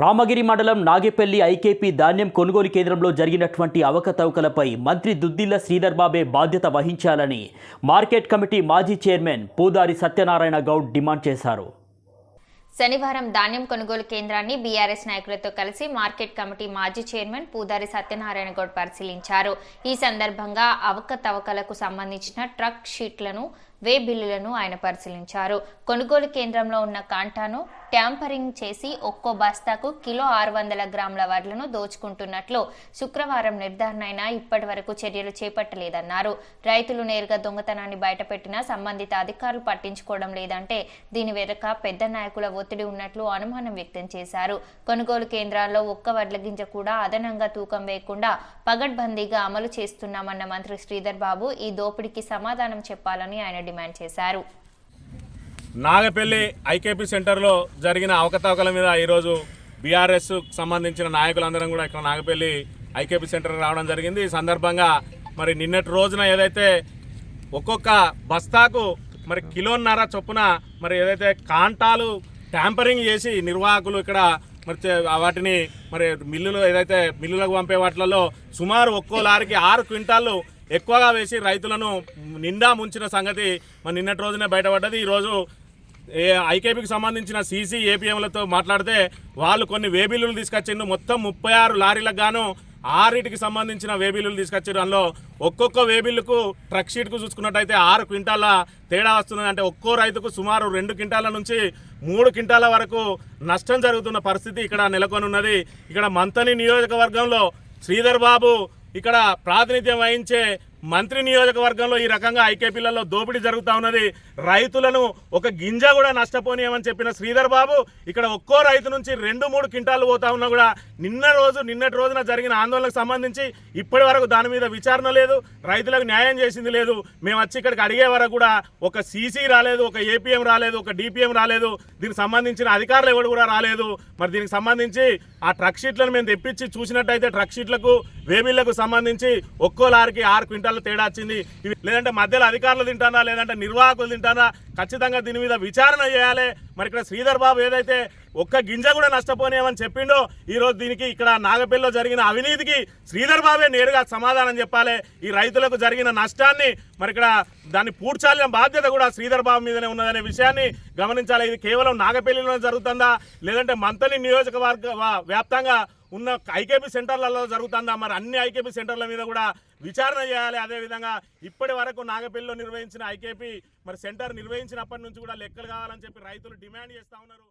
రామగిరి మండలం నాగేపల్లి ఐకేపీ ధాన్యం కొనుగోలు కేంద్రంలో జరిగినటువంటి అవకతవకలపై మంత్రి దుద్దిల్ల శ్రీధర్ బాబే బాధ్యత వహించాలని మార్కెట్ కమిటీ మాజీ చైర్మన్ పూదారి సత్యనారాయణ గౌడ్ డిమాండ్ చేశారు. శనివారం ధాన్యం కొనుగోలు కేంద్రాన్ని బీఆర్ఎస్ నాయకులతో కలిసి మార్కెట్ కమిటీ మాజీ చైర్మన్ పూదారి సత్యనారాయణ గౌడ్ పరిశీలించారు. ఈ సందర్భంగా అవకతవకలకు సంబంధించిన ట్రక్ షీట్లను వే బిల్లులను ఆయన పరిశీలించారు. కొనుగోలు కేంద్రంలో ఉన్న కాంటాను ట్యాంపరింగ్ చేసి ఒక్కో బస్తాకు కిలో ఆరు వందల గ్రాముల వడ్లను దోచుకుంటున్నట్లు శుక్రవారం నిర్ధారణ అయినా ఇప్పటి వరకు చర్యలు చేపట్టలేదన్నారు. రైతులు నేరుగా దొంగతనాన్ని బయటపెట్టినా సంబంధిత అధికారులు పట్టించుకోవడం లేదంటే దీని వెనుక పెద్ద నాయకుల ఒత్తిడి ఉన్నట్లు అనుమానం వ్యక్తం చేశారు. కొనుగోలు కేంద్రాల్లో ఒక్క వడ్ల గింజ కూడా అదనంగా తూకం వేయకుండా పగడ్బందీగా అమలు చేస్తున్నామన్న మంత్రి శ్రీధర్ బాబు ఈ దోపిడీకి సమాధానం చెప్పాలని ఆయన డిమాండ్ చేశారు. నాగపల్లి ఐకేపీ సెంటర్లో జరిగిన అవకతవకల మీద ఈరోజు బీఆర్ఎస్ సంబంధించిన నాయకులందరం కూడా ఇక్కడ నాగపల్లి ఐకేపీ సెంటర్ రావడం జరిగింది. ఈ సందర్భంగా మరి నిన్నటి రోజున ఏదైతే ఒక్కొక్క బస్తాకు మరి కిలోన్నర చొప్పున మరి ఏదైతే కాంటాలు ట్యాంపరింగ్ చేసి నిర్వాహకులు ఇక్కడ మరి వాటిని మరి మిల్లులు ఏదైతే మిల్లులకు పంపే వాటిలలో సుమారు ఒక్కో లారీకి ఆరు క్వింటాళ్ళు ఎక్కువగా వేసి రైతులను నిండా ముంచిన సంగతి మరి నిన్నటి రోజునే బయటపడ్డది. ఈరోజు ఐకేపీకి సంబంధించిన సీసీ ఏపీఎంలతో మాట్లాడితే వాళ్ళు కొన్ని వేబిల్లులు తీసుకొచ్చిండు. మొత్తం ముప్పై ఆరు లారీలకు గాను ఆరిటికి సంబంధించిన వేబిల్లులు తీసుకొచ్చారు అందులో ఒక్కొక్క వేబిల్లుకు ట్రక్ షీట్కు చూసుకున్నట్టయితే ఆరు క్వింటాల తేడా వస్తుంది అంటే ఒక్కో రైతుకు సుమారు రెండు క్వింటాల నుంచి మూడు క్వింటాల వరకు నష్టం జరుగుతున్న పరిస్థితి ఇక్కడ నెలకొని ఉన్నది ఇక్కడ మంతని నియోజకవర్గంలో శ్రీధర్ బాబు ఇక్కడ ప్రాతినిధ్యం వహించే మంత్రి నియోజకవర్గంలో ఈ రకంగా ఐకేపీలలో దోపిడీ జరుగుతూ ఉన్నది. రైతులను ఒక గింజ కూడా నష్టపోనీయమని చెప్పిన శ్రీధర్ బాబు ఇక్కడ ఒక్కో రైతు నుంచి రెండు మూడు క్వింటాలు పోతా ఉన్నా కూడా నిన్న రోజు నిన్నటి రోజున జరిగిన ఆందోళనకు సంబంధించి ఇప్పటి వరకు దాని మీద విచారణ లేదు. రైతులకు న్యాయం చేసింది లేదు. మేము వచ్చి ఇక్కడికి అడిగే వరకు కూడా ఒక సీసీ రాలేదు ఒక ఏపీఎం రాలేదు ఒక డిపిఎం రాలేదు. దీనికి సంబంధించిన అధికారులు ఎవరు కూడా రాలేదు. మరి దీనికి సంబంధించి ఆ ట్రక్ షీట్లను మేము తెప్పించి చూసినట్టయితే ట్రక్ షీట్లకు వేబిళ్ళకు సంబంధించి ఒక్కో లారీకి ఆరు క్వింటాల తేడా వచ్చింది. లేదంటే మధ్యలో అధికారులు తింటానా లేదంటే నిర్వాహకులు తింటానా? ఖచ్చితంగా దీని మీద విచారణ చేయాలి. మరి ఇక్కడ శ్రీధర్ బాబు ఏదైతే ఒక్క గింజ కూడా నష్టపోనేమని చెప్పిండో ఈరోజు దీనికి ఇక్కడ నాగపల్లిలో జరిగిన అవినీతికి శ్రీధర్ బాబే నేరుగా సమాధానం చెప్పాలి. ఈ రైతులకు జరిగిన నష్టాన్ని మరి ఇక్కడ దాన్ని పూడ్చాలిన బాధ్యత కూడా శ్రీధర్ బాబు మీదనే ఉన్నదనే విషయాన్ని గమనించాలి. ఇది కేవలం నాగపల్లిలోనే జరుగుతుందా? లేదంటే మంతలి నియోజకవర్గ వ్యాప్తంగా ఉన్న ఐకేపీ సెంటర్లలో జరుగుతుందా? మరి అన్ని ఐకేపీ సెంటర్ల మీద కూడా విచారణ చేయాలి. అదేవిధంగా ఇప్పటి వరకు నాగపల్లిలో నిర్వహించిన ఐకేపీ మరి సెంటర్ నిర్వహించినప్పటి నుంచి కూడా లెక్కలు కావాలని చెప్పి రైతులు డిమాండ్ చేస్తూ ఉన్నారు.